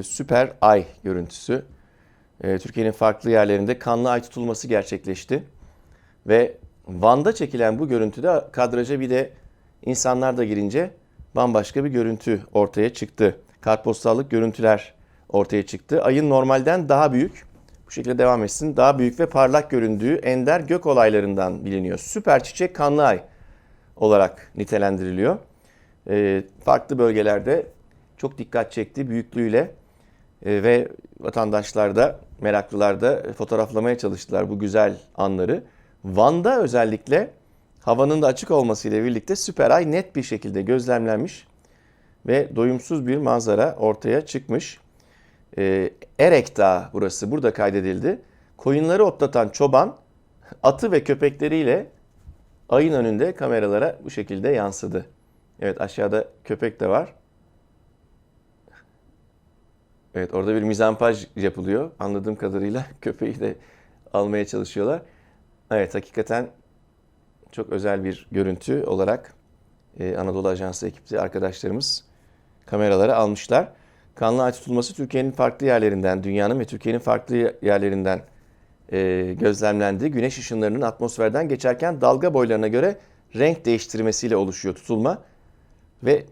Süper ay görüntüsü. Ee, Türkiye'nin farklı yerlerinde kanlı ay tutulması gerçekleşti. Ve Van'da çekilen bu görüntüde kadraja bir de insanlar da girince bambaşka bir görüntü ortaya çıktı. Kartpostallık görüntüler ortaya çıktı. Ayın normalden daha büyük, bu şekilde devam etsin, daha büyük ve parlak göründüğü ender gök olaylarından biliniyor. Süper çiçek kanlı ay olarak nitelendiriliyor. Ee, farklı bölgelerde çok dikkat çekti büyüklüğüyle Ee, ve vatandaşlar da meraklılar da fotoğraflamaya çalıştılar bu güzel anları. Van'da özellikle havanın da açık olmasıyla birlikte süper ay net bir şekilde gözlemlenmiş ve doyumsuz bir manzara ortaya çıkmış. Ee, Erek Dağı burası burada kaydedildi. Koyunları otlatan çoban atı ve köpekleriyle ayın önünde kameralara bu şekilde yansıdı. Evet aşağıda köpek de var. Evet orada bir mizampaj yapılıyor. Anladığım kadarıyla köpeği de almaya çalışıyorlar. Evet hakikaten çok özel bir görüntü olarak e, Anadolu Ajansı ekipte arkadaşlarımız kameralara almışlar. Kanlı ay tutulması Türkiye'nin farklı yerlerinden, dünyanın ve Türkiye'nin farklı yerlerinden e, gözlemlendi. Güneş ışınlarının atmosferden geçerken dalga boylarına göre renk değiştirmesiyle oluşuyor tutulma ve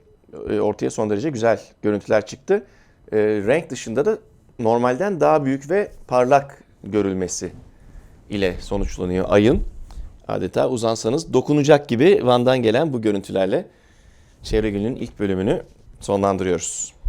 e, ortaya son derece güzel görüntüler çıktı. E, renk dışında da normalden daha büyük ve parlak görülmesi ile sonuçlanıyor ayın. Adeta uzansanız dokunacak gibi Van'dan gelen bu görüntülerle Çevre Günü'nün ilk bölümünü sonlandırıyoruz.